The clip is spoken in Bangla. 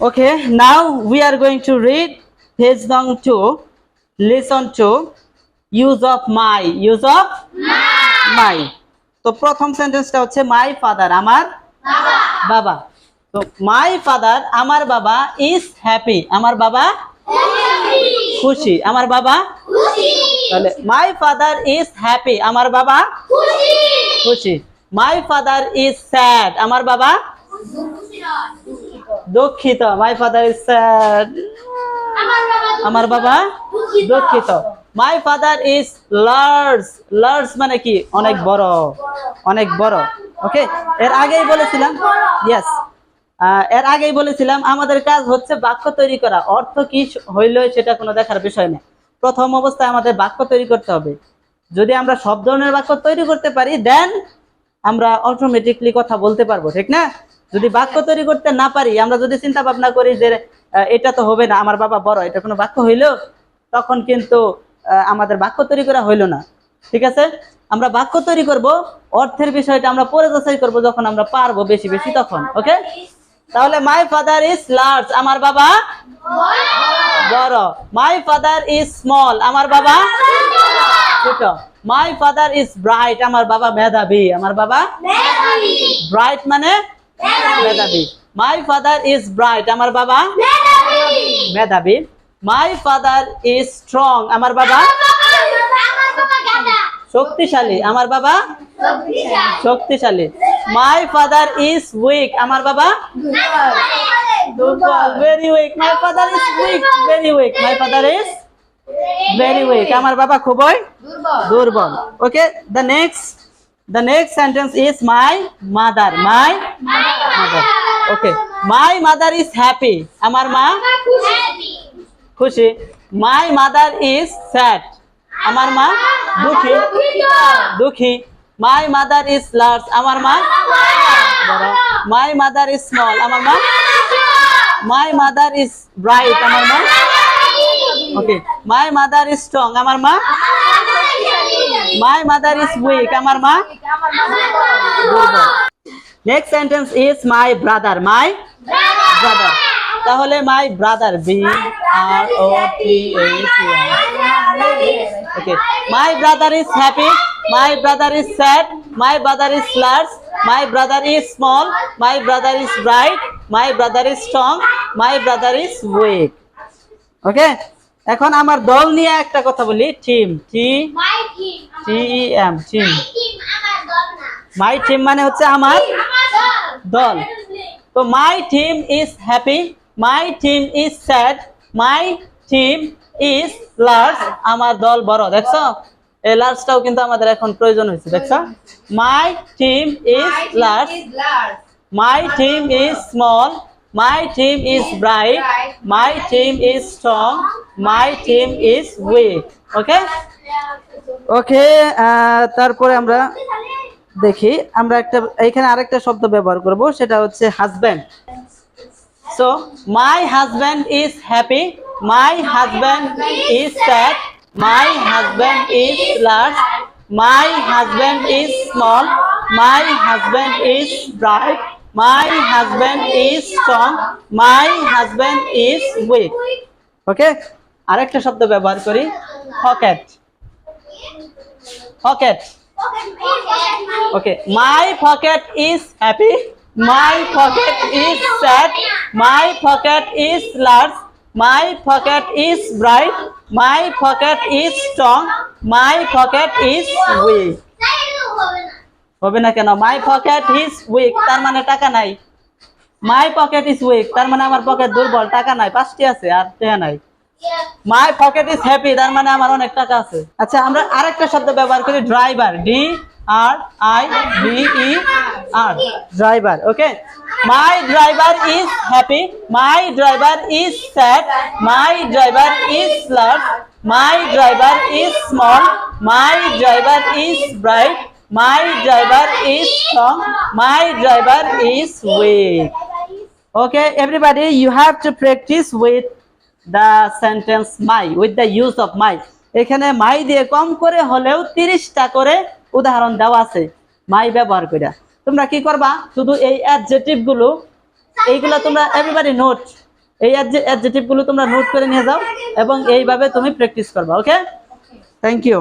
Okay, now we are going to read page number two. Listen to use of my. Use of my. তো প্রথম সেন্টেন্সটা হচ্ছে মাই ফাদার আমার বাবা তো মাই ফাদার আমার বাবা ইজ হ্যাপি আমার বাবা খুশি আমার বাবা তাহলে মাই ফাদার ইজ হ্যাপি আমার বাবা খুশি মাই ফাদার ইজ স্যাড আমার বাবা দুঃখিত মাই ফাদার ইজ স্যাড আমার বাবা দুঃখিত। My father is large large মানে কি? অনেক বড়। অনেক বড়। ওকে এর আগেই বলেছিলাম। ইয়েস এর আগেই বলেছিলাম আমাদের কাজ হচ্ছে বাক্য তৈরি করা। অর্থ কি হইল সেটা কোনো দেখার বিষয় না প্রথম অবস্থায় আমাদের বাক্য তৈরি করতে হবে। যদি আমরা সব ধরনের বাক্য তৈরি করতে পারি দেন আমরা অটোমেটিকলি কথা বলতে পারব ঠিক না? যদি বাক্য তৈরি করতে না পারি আমরা যদি চিন্তা ভাবনা করি যে এটা তো হবে না আমার বাবা বড় এটা কোনো বাক্য হইল? তখন কিন্তু আমাদের বাক্য তৈরি করা হইল না। ঠিক আছে? আমরা বাক্য তৈরি করব অর্থের বিষয়টা আমরা পরে যাচাই করব যখন আমরা পারব বেশি বেশি তখন ওকে? তাহলে মাই ফাদার ইজ লার্জ আমার বাবা বড়। মাই ফাদার ইজ স্মল আমার বাবা ছোট। মাই ফাদার ইজ ব্রাইট আমার বাবা মেধাবী। আমার বাবা ব্রাইট মানে মেধাবী। মাই ফাদার ইজ ব্রাইট আমার বাবা? মেধাবী। মাই ফাদার ইজ স্ট্রং আমার বাবা? শক্তিশালী আমার বাবা? শক্তিশালী। মাই ফাদার ইজ উইক আমার বাবা? Very weak my father is weak very weak my father is very weak আমার বাবা খুবই দুর্বল। Okay the next The next sentence is my mother. My, my mother. Okay. My mother is happy. Amar ma? Happy. Khushi. My mother is sad. Amar ma? Dukhi. Dukhi. My mother is large. Amar ma? My mother is small. Amar ma? My mother is bright. Amar ma? Okay. My mother is strong. Amar ma? My mother is weak আমার মা? Next sentence is my brother my brother তাহলে my brother B R O T H okay my brother is happy my brother is sad my brother is large my brother is small my brother is bright my brother is strong my brother is weak okay এখন আমার দল নিয়ে একটা কথা বলি। Team T T M team. My team মানে হচ্ছে আমার দল। তো my team is happy my team is sad my team is large আমার দল বড় দেখছ? এই লার্জটাও কিন্তু আমাদের এখন প্রয়োজন হয়েছে দেখছ? My team is large my team is small my team is bright my team is strong my team is weak okay okay তারপরে আমরা দেখি আমরা একটা এখানে আরেকটা শব্দ ব্যবহার করব সেটা হচ্ছে husband so my husband is happy my husband is sad my husband is large my husband is small my husband is bright my husband is strong my husband is weak okay আরেকটা শব্দ ব্যবহার করি pocket pocket Okay, my pocket is happy. My pocket is sad. My pocket is large. My pocket is bright. My pocket is strong. My pocket is weak. হবে না কেন? মাই পকেট ইজ উইক তার মানে টাকা নাই। মাই পকেট ইজ উইক তার মানে আমার পকেট দুর্বল, টাকা নাই, পাঁচটি আছে, আর টাকা নাই। মাই পকেট ইজ হ্যাপি তার মানে আমার অনেক টাকা আছে। আচ্ছা আমরা আরেকটা শব্দ ব্যবহার করি driver D R I D E R driver okay my driver is happy my driver is sad my driver is large my driver is small my driver is bright my driver is strong my driver is weak Okay, everybody, you have to practice with the sentence my, with the use of my. এখানে মাই দিয়ে কম করে হলেও তিরিশটা করে উদাহরণ দেওয়া আছে মাই ব্যবহার করে তোমরা কি করবা? শুধু এই অ্যাডজেটিভগুলো এইগুলো তোমরা এভরিবাডি নোট এই অ্যাডজেটিভগুলো তোমরা নোট করে নিয়ে যাও এবং এইভাবে তুমি প্র্যাকটিস করবা ওকে থ্যাংক ইউ